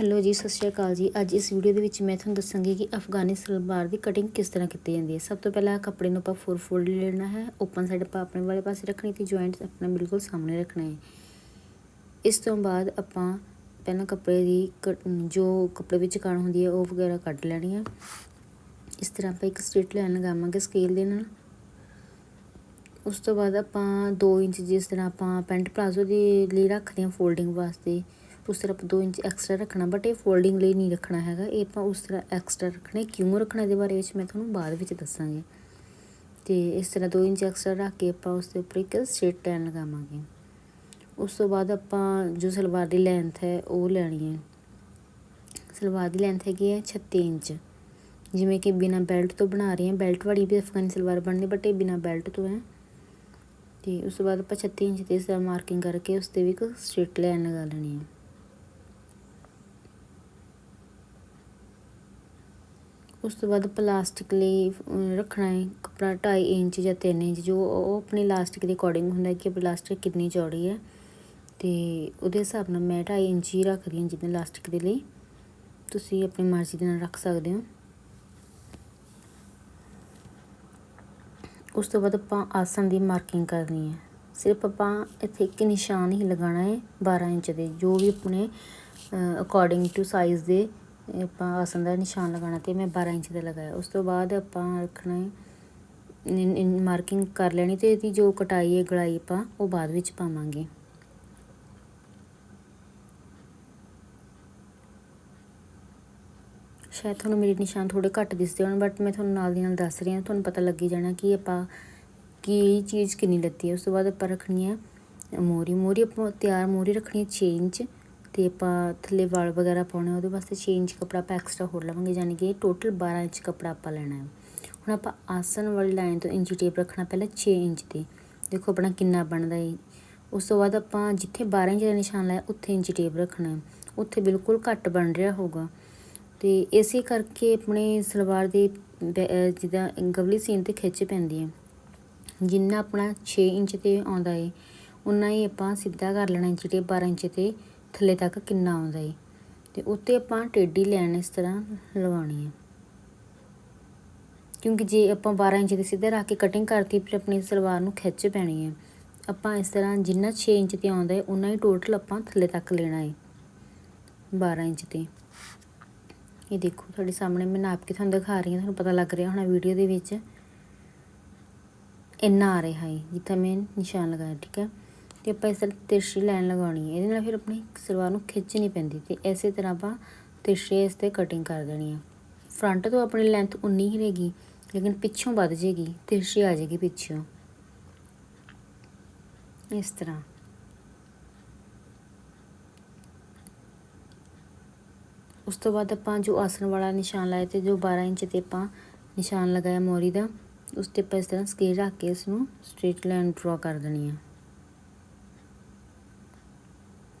Hello ਜੀ, ਸਤਿ ਸ਼੍ਰੀ ਅਕਾਲ ਜੀ। ਅੱਜ ਇਸ ਵੀਡੀਓ ਦੇ ਵਿੱਚ ਮੈਂ ਤੁਹਾਨੂੰ ਦੱਸਾਂਗੀ ਕਿ ਅਫਗਾਨੀ ਸਲਵਾਰ ਦੀ ਕਟਿੰਗ ਕਿਸ ਤਰ੍ਹਾਂ ਕੀਤੀ ਜਾਂਦੀ ਹੈ। ਸਭ ਤੋਂ ਪਹਿਲਾਂ ਕੱਪੜੇ ਨੂੰ ਆਪਾਂ ਫੋਰ ਫੋਲਡ ਲੈਣਾ ਹੈ। ਓਪਨ ਸਾਈਡ ਆਪਾਂ ਆਪਣੇ ਵਾਲੇ ਪਾਸੇ ਰੱਖਣੀ ਤੇ ਜੁਆਇੰਟ ਆਪਣਾ ਬਿਲਕੁਲ ਸਾਹਮਣੇ ਰੱਖਣਾ ਹੈ। ਇਸ ਤੋਂ ਬਾਅਦ ਆਪਾਂ ਪਹਿਲਾਂ ਕੱਪੜੇ ਦੀ ਕਟ- ਜੋ ਕੱਪੜੇ ਵਿੱਚ ਕਣ ਹੁੰਦੀ ਹੈ ਉਹ ਵਗੈਰਾ ਕੱਢ ਲੈਣੀ ਹੈ। ਇਸ ਤਰ੍ਹਾਂ ਆਪਾਂ ਇੱਕ ਸਟ੍ਰੇਟ ਲਾਈਨ ਲਗਾਵਾਂਗੇ ਸਕੇਲ ਦੇ ਨਾਲ। ਉਸ ਤੋਂ ਬਾਅਦ ਆਪਾਂ 2 ਇੰਚ ਜਿਸ ਤਰ੍ਹਾਂ ਆਪਾਂ ਪੈਂਟ ਪਲਾਜ਼ੋ ਦੇ ਲਈ ਰੱਖਦੇ ਹਾਂ ਫੋਲਡਿੰਗ ਵਾਸਤੇ। ਉਸ ਤਰ੍ਹਾਂ ਆਪਾਂ 2 ਇੰਚ ਐਕਸਟਰਾ ਰੱਖਣਾ ਬਟ ਇਹ ਫੋਲਡਿੰਗ ਲਈ ਨਹੀਂ ਰੱਖਣਾ ਹੈਗਾ। ਇਹ ਆਪਾਂ ਉਸ ਤਰ੍ਹਾਂ ਐਕਸਟਰਾ ਰੱਖਣਾ। ਕਿਉਂ ਰੱਖਣਾ ਇਹਦੇ ਬਾਰੇ ਵਿੱਚ ਮੈਂ ਤੁਹਾਨੂੰ ਬਾਅਦ ਵਿੱਚ ਦੱਸਾਂਗੀ। ਤੇ ਇਸ ਤਰ੍ਹਾਂ 2 ਇੰਚ ਐਕਸਟਰਾ ਰੱਖ ਕੇ ਆਪਾਂ ਉਸ ਦੇ ਉੱਪਰ ਇੱਕ ਸਟ੍ਰੇਟ ਲਾਈਨ ਲਗਾਵਾਂਗੇ। ਉਸ ਤੋਂ ਬਾਅਦ ਆਪਾਂ ਜੋ ਸਲਵਾਰ ਦੀ ਲੈਂਥ ਹੈ, ਉਹ ਲੈਣੀ ਹੈ। ਸਲਵਾਰ ਦੀ ਲੈਂਥ ਹੈਗੀ ਹੈ 36 ਇੰਚ। ਜਿਵੇਂ ਕਿ ਬਿਨਾ ਬੈਲਟ ਤੋਂ ਬਣਾ ਰਹੇ ਹਾਂ। ਬੈਲਟ ਵਾਲੀ ਵੀ ਅਫਗਾਨੀ ਸਲਵਾਰ ਬਣਨੀ ਬਟ ਇਹ ਬਿਨਾ ਬੈਲਟ ਤੋਂ ਹੈ। ਤੇ ਉਸ ਤੋਂ ਬਾਅਦ ਆਪਾਂ 36 ਇੰਚ ਤੇ ਇਸ ਤਰ੍ਹਾਂ ਮਾਰਕਿੰਗ ਕਰਕੇ ਉਸ ਤੇ ਵੀ ਇੱਕ ਸਟ੍ਰੇਟ ਲਾਈਨ ਲਗਾ ਲੈਣੀ ਹੈ। ਉਸ ਤੋਂ ਬਾਅਦ ਪਲਾਸਟਿਕ ਲਈ ਰੱਖਣਾ ਹੈ ਕੱਪੜਾ 2.5 ਇੰਚ ਜਾਂ 3 ਇੰਚ, ਜੋ ਉਹ ਆਪਣੇ ਲਾਸਟਿਕ ਦੇ ਅਕੋਰਡਿੰਗ ਹੁੰਦਾ ਕਿ ਪਲਾਸਟਿਕ ਕਿੰਨੀ ਚੌੜੀ ਹੈ। ਤੇ ਉਹਦੇ ਹਿਸਾਬ ਨਾਲ ਮੈਂ 2.5 ਇੰਚ ਹੀ ਰੱਖਦੀ ਹਾਂ ਜਿੱਦਾਂ ਲਾਸਟਿਕ ਦੇ ਲਈ। ਤੁਸੀਂ ਆਪਣੀ ਮਰਜ਼ੀ ਦੇ ਨਾਲ ਰੱਖ ਸਕਦੇ ਹੋ। ਉਸ ਤੋਂ ਬਾਅਦ ਆਪਾਂ ਆਸਨ ਦੀ ਮਾਰਕਿੰਗ ਕਰਨੀ ਹੈ। ਸਿਰਫ ਆਪਾਂ ਇੱਥੇ ਇੱਕ ਨਿਸ਼ਾਨ ਹੀ ਲਗਾਉਣਾ ਹੈ 12 ਇੰਚ ਦੇ, ਜੋ ਵੀ ਆਪਣੇ ਅਕੋਰਡਿੰਗ ਟੂ ਸਾਈਜ਼ ਦੇ ਆਪਾਂ ਆਸਨ ਦਾ ਨਿਸ਼ਾਨ ਲਗਾਉਣਾ ਤੇ ਮੈਂ 12 ਇੰਚ ਦਾ ਲਗਾਇਆ। ਉਸ ਤੋਂ ਬਾਅਦ ਆਪਾਂ ਰੱਖਣਾ ਹੈ ਮਾਰਕਿੰਗ ਕਰ ਲੈਣੀ ਤੇ ਇਹਦੀ ਜੋ ਕਟਾਈ ਹੈ, ਗਲਾਈ ਆਪਾਂ ਉਹ ਬਾਅਦ ਵਿੱਚ ਪਾਵਾਂਗੇ। ਸ਼ਾਇਦ ਤੁਹਾਨੂੰ ਮੇਰੇ ਨਿਸ਼ਾਨ ਥੋੜੇ ਘੱਟ ਦਿਸਦੇ ਹੋਣ ਬਟ ਮੈਂ ਤੁਹਾਨੂੰ ਨਾਲ ਦੀ ਨਾਲ ਦੱਸ ਰਹੀ ਹਾਂ, ਤੁਹਾਨੂੰ ਪਤਾ ਲੱਗੀ ਜਾਣਾ ਕਿ ਆਪਾਂ ਕੀ ਚੀਜ਼ ਕਿੰਨੀ ਲੱਤੀ ਹੈ। ਉਸ ਤੋਂ ਬਾਅਦ ਆਪਾਂ ਰੱਖਣੀ ਹੈ ਮੋਰੀ। ਮੋਰੀ ਆਪਾਂ ਤਿਆਰ ਮੋਰੀ ਰੱਖਣੀ ਹੈ 6 ਇੰਚ। ਤੇ ਆਪਾਂ ਥੱਲੇ ਵਾਲ ਵਗੈਰਾ ਪਾਉਣੇ ਉਹਦੇ ਵਾਸਤੇ 6 ਇੰਚ ਕੱਪੜਾ ਆਪਾਂ ਐਕਸਟਰਾ ਹੋਰ ਲਵਾਂਗੇ ਯਾਨੀ ਕਿ ਟੋਟਲ 12 ਇੰਚ ਕੱਪੜਾ ਆਪਾਂ ਲੈਣਾ ਹੈ। ਹੁਣ ਆਪਾਂ ਆਸਨ ਵਾਲੀ ਲਾਈਨ ਤੋਂ ਇੰਚੀ ਟੇਪ ਰੱਖਣਾ ਪਹਿਲਾਂ 6 ਇੰਚ ਤੇ ਦੇਖੋ ਆਪਣਾ ਕਿੰਨਾ ਬਣਦਾ ਹੈ ਉਸ ਤੋਂ ਬਾਅਦ ਆਪਾਂ ਜਿੱਥੇ 12 ਇੰਚ ਦਾ ਨਿਸ਼ਾਨ ਲਾਇਆ, ਉੱਥੇ ਇੰਚੀ ਟੇਪ ਰੱਖਣਾ ਹੈ। ਉੱਥੇ ਬਿਲਕੁਲ ਘੱਟ ਬਣ ਰਿਹਾ ਹੋਊਗਾ। ਤੇ ਇਸੇ ਕਰਕੇ ਆਪਣੇ ਸਲਵਾਰ ਦੇ ਜਿੱਦਾਂ ਗਵਲੀ ਸੀਨ ਤੇ ਖਿੱਚ ਪੈਂਦੀ ਹੈ। ਜਿੰਨਾ ਆਪਣਾ 6 ਇੰਚ ਤੇ ਆਉਂਦਾ ਏ ਉਨਾ ਹੀ ਆਪਾਂ ਸਿੱਧਾ ਕਰ ਲੈਣਾ ਇੰਚੀ ਟੇਪ 12 ਇੰਚ ਤੇ। ਥੱਲੇ ਤੱਕ ਕਿੰਨਾ ਆਉਂਦਾ ਏ। ਤੇ ਉੱਤੇ ਆਪਾਂ ਟੇਢੀ ਲਾਈਨ ਇਸ ਤਰ੍ਹਾਂ ਲਵਾਉਣੀ ਹੈ ਕਿਉਂਕਿ ਜੇ ਆਪਾਂ 12 ਇੰਚ ਦੇ ਸਿੱਧੇ ਰੱਖ ਕੇ ਕਟਿੰਗ ਕਰਤੀ ਫਿਰ ਆਪਣੀ ਸਲਵਾਰ ਨੂੰ ਖਿੱਚ ਪੈਣੀ ਹੈ ਆਪਾਂ ਇਸ ਤਰ੍ਹਾਂ ਜਿੰਨਾ 6 ਇੰਚ ਤੇ ਆਉਂਦਾ ਏ ਉਨਾ ਹੀ ਟੋਟਲ ਆਪਾਂ ਥੱਲੇ ਤੱਕ ਲੈਣਾ ਏ। 12 ਇੰਚ ਤੇ। ਇਹ ਦੇਖੋ, ਤੁਹਾਡੇ ਸਾਹਮਣੇ ਮੈਂ ਨਾਪ ਕੇ ਤੁਹਾਨੂੰ ਦਿਖਾ ਰਹੀ ਹਾਂ, ਤੁਹਾਨੂੰ ਪਤਾ ਲੱਗ ਰਿਹਾ ਹੋਣਾ ਵੀਡੀਓ ਦੇ ਵਿੱਚ। ਇੰਨਾ ਆ ਰਿਹਾ ਹੈ ਜਿੱਥੇ ਮੈਂ ਨਿਸ਼ਾਨ ਲਗਾਇਆ, ਠੀਕ ਹੈ ਤੇ ਆਪਾਂ ਇਸ ਤਰ੍ਹਾਂ ਤਿਰਛੀ ਲਾਈਨ ਲਗਾਉਣੀ ਹੈ। ਇਹਦੇ ਨਾਲ ਫਿਰ ਆਪਣੀ ਸਲਵਾਰ ਨੂੰ ਖਿੱਚ ਨਹੀਂ ਪੈਂਦੀ ਤੇ ਐਸੇ ਤਰ੍ਹਾਂ ਆਪਾਂ ਤਿਰਛੇ ਇਸ ਤੇ ਕਟਿੰਗ ਕਰ ਦੇਣੀ ਹੈ। ਫਰੰਟ ਤੋਂ ਆਪਣੀ ਲੈਂਥ ਉਨੀ ਹੀ ਰਹੇਗੀ, ਲੇਕਿਨ ਪਿੱਛੋਂ ਵੱਧ ਜਾਏਗੀ ਤਿਰਛੀ ਆ ਜਾਏਗੀ ਪਿੱਛੋਂ। ਇਸ ਤਰ੍ਹਾਂ। ਉਸ ਤੋਂ ਬਾਅਦ ਆਪਾਂ ਜੋ ਆਸਣ ਵਾਲਾ ਨਿਸ਼ਾਨ ਲਾਇਆ ਤੇ ਜੋ 12 ਇੰਚ ਤੇ ਆਪਾਂ ਨਿਸ਼ਾਨ ਲਗਾਇਆ ਮੋਰੀ ਦਾ, ਉਸ ਤੇ ਆਪਾਂ ਇਸ ਤਰ੍ਹਾਂ ਸਕੇਲ ਰੱਖ ਕੇ ਇਸ ਨੂੰ ਸਟ੍ਰੇਟ ਲਾਈਨ ਡਰਾ ਕਰ ਦੇਣੀ ਹੈ।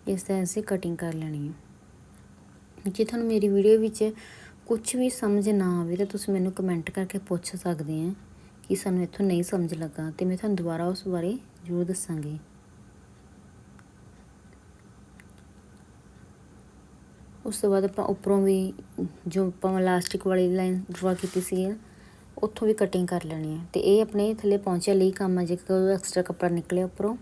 ਇਸ ਤਰ੍ਹਾਂ ਅਸੀਂ ਕਟਿੰਗ ਕਰ ਲੈਣੀ ਹੈ। ਜੇ ਤੁਹਾਨੂੰ ਮੇਰੀ ਵੀਡੀਓ ਵਿੱਚ ਕੁਝ ਵੀ ਸਮਝ ਨਾ ਆਵੇ ਤਾਂ ਤੁਸੀਂ ਮੈਨੂੰ ਕਮੈਂਟ ਕਰਕੇ ਪੁੱਛ ਸਕਦੇ ਆ ਕਿ ਸਾਨੂੰ ਇੱਥੋਂ ਨਹੀਂ ਸਮਝ ਲੱਗਾ ਤੇ ਮੈਂ ਤੁਹਾਨੂੰ ਦੁਬਾਰਾ ਉਸ ਬਾਰੇ ਜ਼ਰੂਰ ਦੱਸਾਂਗੀ। ਉਸ ਤੋਂ ਬਾਅਦ ਆਪਾਂ ਉੱਪਰੋਂ ਵੀ ਜੋ ਆਪਾਂ ਇਲਾਸਟਿਕ ਵਾਲੀ ਲਾਈਨ ਡਰਾ ਕੀਤੀ ਸੀ, ਉੱਥੋਂ ਵੀ ਕਟਿੰਗ ਕਰ ਲੈਣੀ ਹੈ। ਤੇ ਇਹ ਆਪਣੇ ਥੱਲੇ ਪਹੁੰਚਿਆ ਲਈ ਕੰਮ ਆ, ਜੇਕਰ ਐਕਸਟਰਾ ਕੱਪੜਾ ਨਿਕਲਿਆ ਉੱਪਰੋਂ।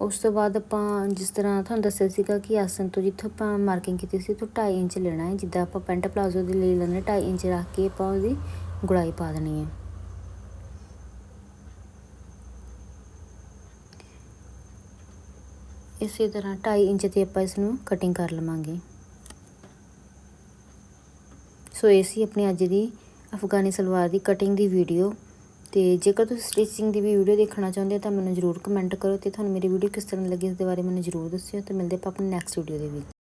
ਉਸ ਤੋਂ ਬਾਅਦ ਆਪਾਂ ਜਿਸ ਤਰ੍ਹਾਂ ਤੁਹਾਨੂੰ ਦੱਸਿਆ ਸੀਗਾ ਕਿ ਆਸਨ ਤੋਂ ਜਿੱਥੋਂ ਆਪਾਂ ਮਾਰਕਿੰਗ ਕੀਤੀ ਸੀ ਤੋਂ 2.5 ਇੰਚ ਲੈਣਾ ਹੈ। ਜਿੱਦਾਂ ਆਪਾਂ ਪੈਂਟ ਪਲਾਜ਼ੋ ਦੇ ਲਈ ਲੈਣਾ 2.5 ਇੰਚ ਰੱਖ ਕੇ ਆਪਾਂ ਉਹਦੀ ਗੁੜਾਈ ਪਾ ਦੇਣੀ ਹੈ। ਇਸੇ ਤਰ੍ਹਾਂ 2.5 ਇੰਚ ਤੇ ਆਪਾਂ ਇਸ ਨੂੰ ਕਟਿੰਗ ਕਰ ਲਵਾਂਗੇ। ਸੋ ਇਹ ਸੀ ਆਪਣੀ ਅੱਜ ਦੀ ਅਫਗਾਨੀ ਸਲਵਾਰ ਦੀ ਕਟਿੰਗ ਦੀ ਵੀਡੀਓ ਤੇ ਜੇਕਰ ਤੁਸੀਂ ਸਟਿਚਿੰਗ ਦੀ ਵੀ ਵੀਡੀਓ ਦੇਖਣਾ ਚਾਹੁੰਦੇ ਹੋ ਤਾਂ ਮੈਨੂੰ ਜ਼ਰੂਰ ਕਮੈਂਟ ਕਰੋ ਤੇ ਤੁਹਾਨੂੰ ਮੇਰੀ ਵੀਡੀਓ ਕਿਸ ਤਰ੍ਹਾਂ ਲੱਗੀ ਇਸ ਦੇ ਬਾਰੇ ਮੈਨੂੰ ਜ਼ਰੂਰ ਦੱਸਿਓ ਤੇ ਮਿਲਦੇ ਆਪਾਂ ਆਪਣੀ ਨੈਕਸਟ ਵੀਡੀਓ ਦੇ ਵਿੱਚ।